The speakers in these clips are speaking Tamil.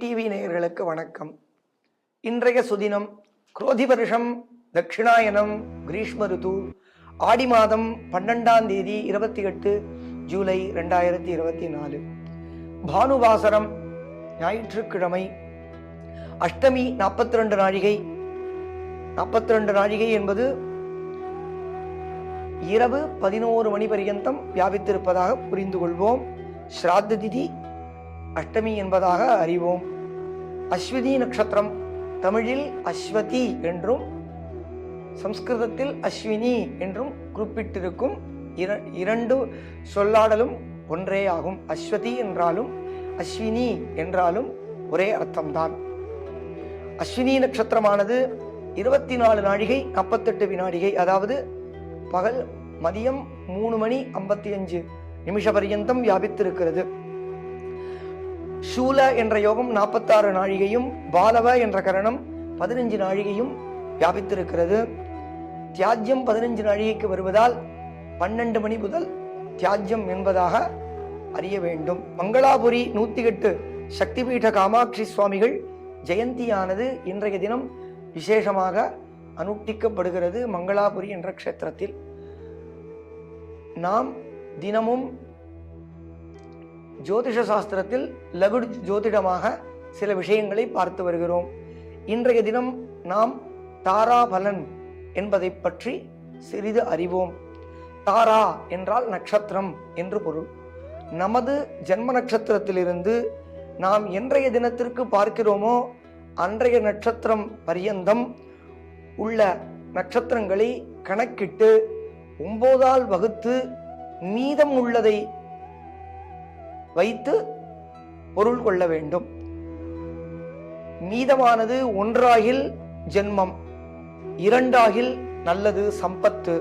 டிவி நேயர்களுக்கு வணக்கம். இன்றைய சுதினம் குரோதி வருஷம் தட்சிணாயனம் கிரீஷ்ம ருது ஆடி மாதம் பன்னெண்டாம் தேதி இருபத்தி எட்டு ஜூலை ரெண்டாயிரத்தி இருபத்தி நாலு. பானுவாசரம் ஞாயிற்றுக்கிழமை அஷ்டமி நாற்பத்தி ரெண்டு நாழிகை. நாற்பத்தி ரெண்டு நாழிகை என்பது இரவு பதினோரு மணி பரியந்தம் வியாபித்திருப்பதாக புரிந்து கொள்வோம் ஸ்ராத்த திதி அஷ்டமி என்பதாக அறிவோம். அஸ்வதி நட்சத்திரம் தமிழில் அஸ்வதி என்றும் சம்ஸ்கிருதத்தில் அஸ்வினி என்றும் குறிப்பிட்டிருக்கும். இர- இரண்டு சொல்லாடலும் ஒன்றே ஆகும். அஸ்வதி என்றாலும் அஸ்வினி என்றாலும் ஒரே அர்த்தம்தான். அஸ்வினி நட்சத்திரமானது இருபத்தி நாலு நாழிகை நாற்பத்தெட்டு வினாடிகை அதாவது பகல் மதியம் மூணு மணி ஐம்பத்தி அஞ்சு நிமிஷ பரியந்தம் வியாபித்திருக்கிறது. சூல என்ற யோகம் நாற்பத்தாறு நாழிகையும் பாலவ என்ற கரணம் பதினஞ்சு நாழிகையும் வியாபித்திருக்கிறது. தியாஜ்யம் பதினஞ்சு நாழிகைக்கு வருவதால் பன்னெண்டு மணி முதல் தியாஜ்யம் என்பதாக அறிய வேண்டும். மங்களாபுரி நூத்தி எட்டு சக்திபீட காமாட்சி சுவாமிகள் ஜெயந்தியானது இன்றைய தினம் விசேஷமாக அனுஷ்டிக்கப்படுகிறது மங்களாபுரி என்ற க்ஷேத்திரத்தில். நாம் தினமும் ஜோதிஷ சாஸ்திரத்தில் லகு ஜோதிடமாக சில விஷயங்களை பார்த்து வருகிறோம். இன்றைய தினம் நாம் தாராபலன் என்பதை பற்றி சிறிது அறிவோம். தாரா என்றால் நட்சத்திரம் என்று பொருள். நமது ஜென்ம நட்சத்திரத்திலிருந்து நாம் என்றைய தினத்திற்கு பார்க்கிறோமோ அன்றைய நட்சத்திரம் பரியந்தம் உள்ள நட்சத்திரங்களை கணக்கிட்டு ஒம்போதால் வகுத்து மீதம் உள்ளதை வைத்து பொருள் கொள்ள வேண்டும். மீதமானது ஒன்றாகில் ஜென்மம் இரண்டாகில் நல்லது சம்பத்து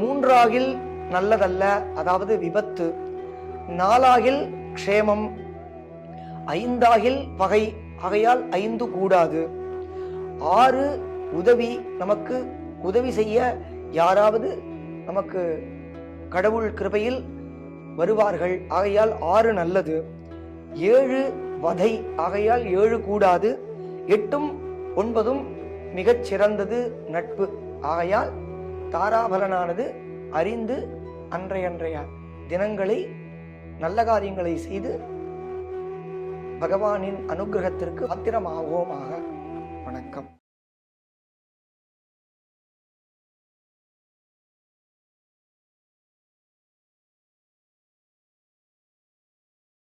மூன்றாகில் நல்லதல்ல அதாவது விபத்து நாலாகில் க்ஷேமம் ஐந்தாகில் பகை ஆகையால் ஐந்து கூடாது. ஆறு உதவி நமக்கு உதவி செய்ய யாராவது நமக்கு கடவுள் கிருபையில் வருவார்கள். ஆகையால் ஆறு நல்லது. ஏழு வதை. ஆகையால் ஏழு கூடாது. எட்டும் ஒன்பதும் மிகச் சிறந்தது நட்பு. ஆகையால் தாராபலனானது அறிந்து அன்றையன்றைய தினங்களை நல்ல காரியங்களை செய்து பகவானின் அனுக்கிரகத்திற்கு ஆத்திரமாவோமாக வணக்கம்.